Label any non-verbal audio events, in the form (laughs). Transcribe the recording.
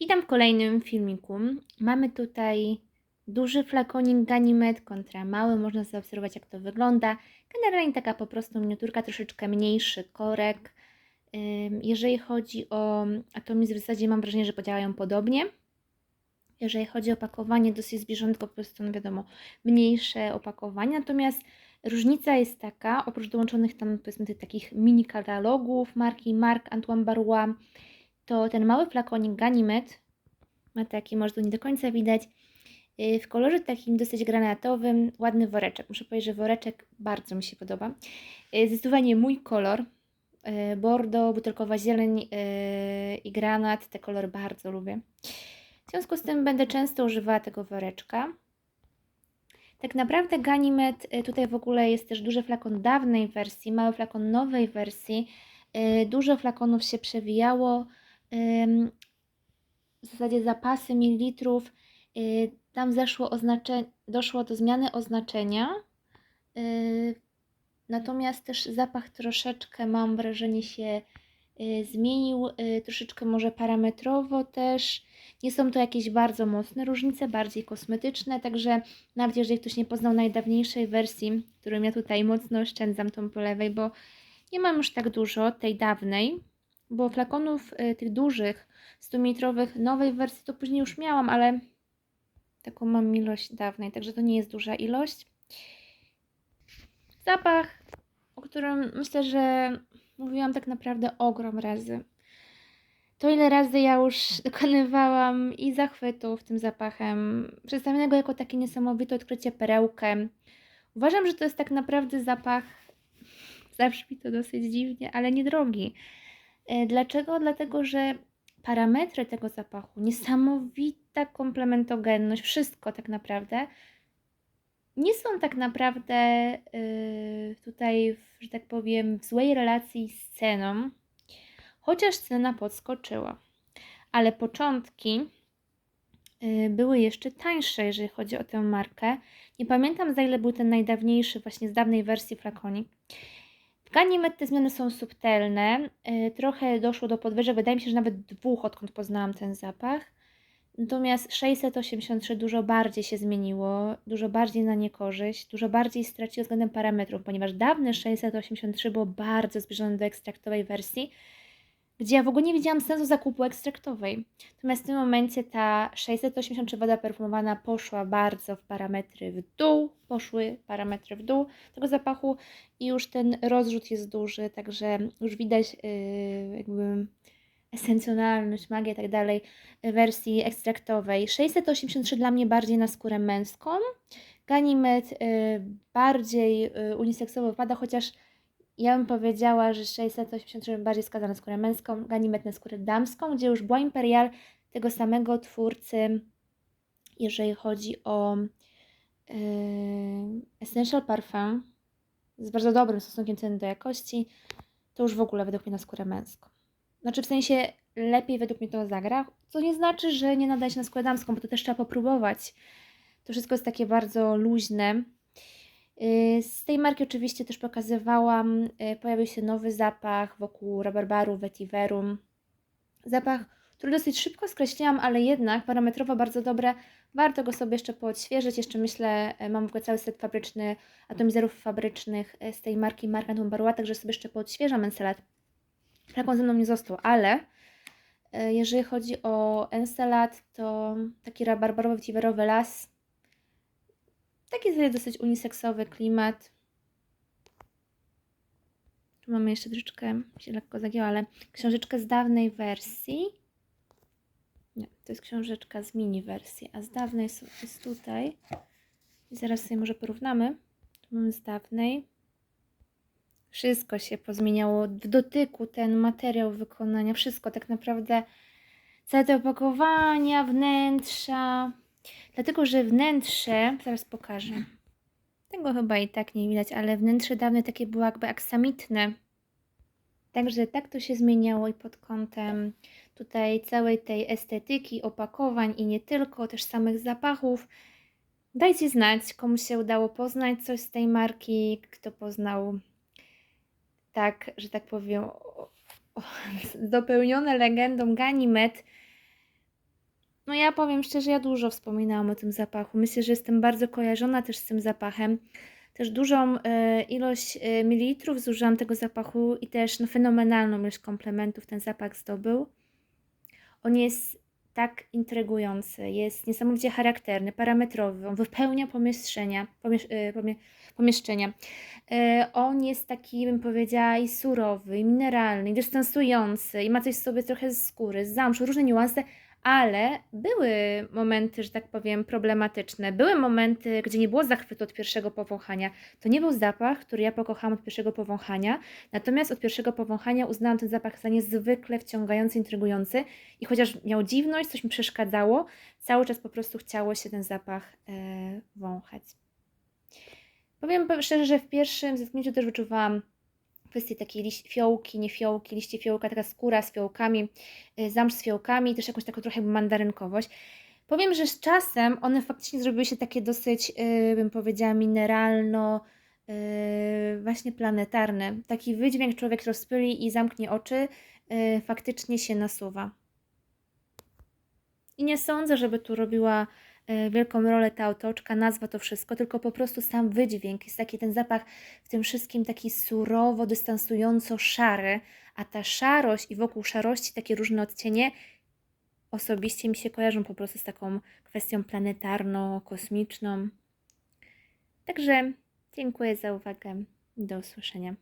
Witam w kolejnym filmiku. Mamy tutaj duży flakonik Ganymed kontra mały. Można zaobserwować jak to wygląda. Generalnie taka po prostu miniaturka, troszeczkę mniejszy korek. Jeżeli chodzi o atomizm, w zasadzie mam wrażenie, że podziałają podobnie. Jeżeli chodzi o opakowanie, dosyć zbliżonko, po prostu, no wiadomo, mniejsze opakowanie. Natomiast różnica jest taka, oprócz dołączonych tam, powiedzmy, tych takich mini katalogów marki Marc Antoine Barrois, to ten mały flakonik Ganymed, ma taki, może tu nie do końca widać, yy, w kolorze takim dosyć granatowym, ładny woreczek. Muszę powiedzieć, że woreczek bardzo mi się podoba. Yy, Zdecydowanie mój kolor, yy, bordo, butelkowa zieleń i granat, te kolory bardzo lubię. W związku z tym będę często używała tego woreczka. Tak naprawdę Ganymed, y, tutaj w ogóle jest też duży flakon dawnej wersji, mały flakon nowej wersji. Y, Dużo flakonów się przewijało. W zasadzie zapasy mililitrów. y, Tam zeszło oznacze... doszło do zmiany oznaczenia. Y, Natomiast też zapach troszeczkę mam wrażenie się y, zmienił, troszeczkę może parametrowo też. Nie są to jakieś bardzo mocne różnice, bardziej kosmetyczne, także nawet jeżeli ktoś nie poznał najdawniejszej wersji, którą ja tutaj mocno oszczędzam tą po lewej, bo nie mam już tak dużo tej dawnej, bo flakonów y, tych dużych, 100-litrowych nowej wersji to później już miałam, ale taką mam ilość dawnej, także to nie jest duża ilość. Zapach, o którym myślę, że mówiłam tak naprawdę ogrom razy. To ile razy ja już (laughs) dokonywałam i zachwytów tym zapachem, przedstawionego jako takie niesamowite odkrycie perełkę. Uważam, że to jest tak naprawdę zapach, (laughs) zabrzmi to dosyć dziwnie, ale niedrogi. E, Dlaczego? Dlatego, że parametry tego zapachu, niesamowita komplementogenność, wszystko tak naprawdę, nie są tak naprawdę yy, tutaj, w, że tak powiem, w złej relacji z ceną, chociaż cena podskoczyła. Ale początki yy, były jeszcze tańsze, jeżeli chodzi o tę markę. Nie pamiętam za ile był ten najdawniejszy, właśnie z dawnej wersji flakonik. W Ganymed te zmiany są subtelne. Yy, trochę doszło do podwyżek, wydaje mi się, że nawet dwóch, odkąd poznałam ten zapach. Natomiast 683 dużo bardziej się zmieniło, dużo bardziej na niekorzyść, dużo bardziej straciło względem parametrów, ponieważ dawne 683 było bardzo zbliżone do ekstraktowej wersji, gdzie ja w ogóle nie widziałam sensu zakupu ekstraktowej. Natomiast w tym momencie ta 683 woda perfumowana poszła bardzo w parametry w dół, poszły parametry w dół tego zapachu i już ten rozrzut jest duży, także już widać yy, jakby esencjonalność, magię i tak dalej wersji ekstraktowej. 683 dla mnie bardziej na skórę męską. Ganymed y, bardziej y, uniseksowo wypada, chociaż ja bym powiedziała, że 683 bardziej skazana na skórę męską, Ganymed na skórę damską, gdzie już była Imperial tego samego twórcy, jeżeli chodzi o y, Essential Parfum z bardzo dobrym stosunkiem ceny do jakości, to już w ogóle według mnie na skórę męską. Znaczy w sensie lepiej według mnie to zagra, co nie znaczy, że nie nadaje się na skórę damską, bo to też trzeba popróbować. To wszystko jest takie bardzo luźne. Yy, Z tej marki oczywiście też pokazywałam, yy, pojawił się nowy zapach wokół rabarbaru, vetiverum. Zapach, który dosyć szybko skreśliłam, ale jednak parametrowo bardzo dobre. Warto go sobie jeszcze poodświeżyć. Jeszcze myślę, yy, mam w ogóle cały set fabryczny, atomizerów fabrycznych yy, z tej marki Antoine Barrois, także sobie jeszcze poodświeżam Encelat. Flakon ze mną nie został, ale e, jeżeli chodzi o Encelat, to taki rabarbarowy, tiwerowy las. Taki sobie dosyć uniseksowy klimat. Tu mamy jeszcze troszeczkę, się lekko zagięła, ale książeczkę z dawnej wersji. Nie, to jest książeczka z mini wersji, a z dawnej jest jest tutaj. I zaraz sobie może porównamy. Tu mamy z dawnej. Wszystko się pozmieniało w dotyku, ten materiał wykonania, wszystko tak naprawdę, całe te opakowania, wnętrza. Dlatego, że wnętrze, zaraz pokażę. Tego chyba i tak nie widać, ale wnętrze dawne takie było jakby aksamitne. Także tak to się zmieniało i pod kątem tutaj całej tej estetyki, opakowań i nie tylko, też samych zapachów. Dajcie znać, komu się udało poznać coś z tej marki, kto poznał tak, że tak powiem, o- o- (laughs) dopełnione legendą Ganymed. No ja powiem szczerze, ja dużo wspominałam o tym zapachu. Myślę, że jestem bardzo kojarzona też z tym zapachem. Też dużą e, ilość e, mililitrów zużyłam tego zapachu i też no, fenomenalną ilość komplementów ten zapach zdobył. On jest tak intrygujący, jest niesamowicie charakterny, parametrowy, on wypełnia pomieszczenia, pomiesz, e, pomie, pomieszczenia. E, On jest taki, bym powiedziała, i surowy, i mineralny, i dystansujący, i ma coś w sobie trochę z skóry, z zamszu, różne niuanse, ale były momenty, że tak powiem, problematyczne. Były momenty, gdzie nie było zachwytu od pierwszego powąchania. To nie był zapach, który ja pokochałam od pierwszego powąchania, natomiast od pierwszego powąchania uznałam ten zapach za niezwykle wciągający, intrygujący i chociaż miał dziwność, coś mi przeszkadzało, cały czas po prostu chciało się ten zapach e, wąchać. Powiem szczerze, że w pierwszym zetknięciu też wyczuwałam kwestię takiej liś- fiołki, nie fiołki, liście fiołka, taka skóra z fiołkami, y, zamsz z fiołkami, też jakąś taką trochę mandarynkowość. Powiem, że z czasem one faktycznie zrobiły się takie dosyć, y, bym powiedziała, mineralno, y, właśnie planetarne. Taki wydźwięk człowiek rozpyli i zamknie oczy, y, faktycznie się nasuwa. I nie sądzę, żeby tu robiła wielką rolę ta otoczka, nazwa to wszystko, tylko po prostu sam wydźwięk. Jest taki ten zapach w tym wszystkim taki surowo, dystansująco szary, a ta szarość i wokół szarości takie różne odcienie osobiście mi się kojarzą po prostu z taką kwestią planetarną, kosmiczną. Także dziękuję za uwagę. Do usłyszenia.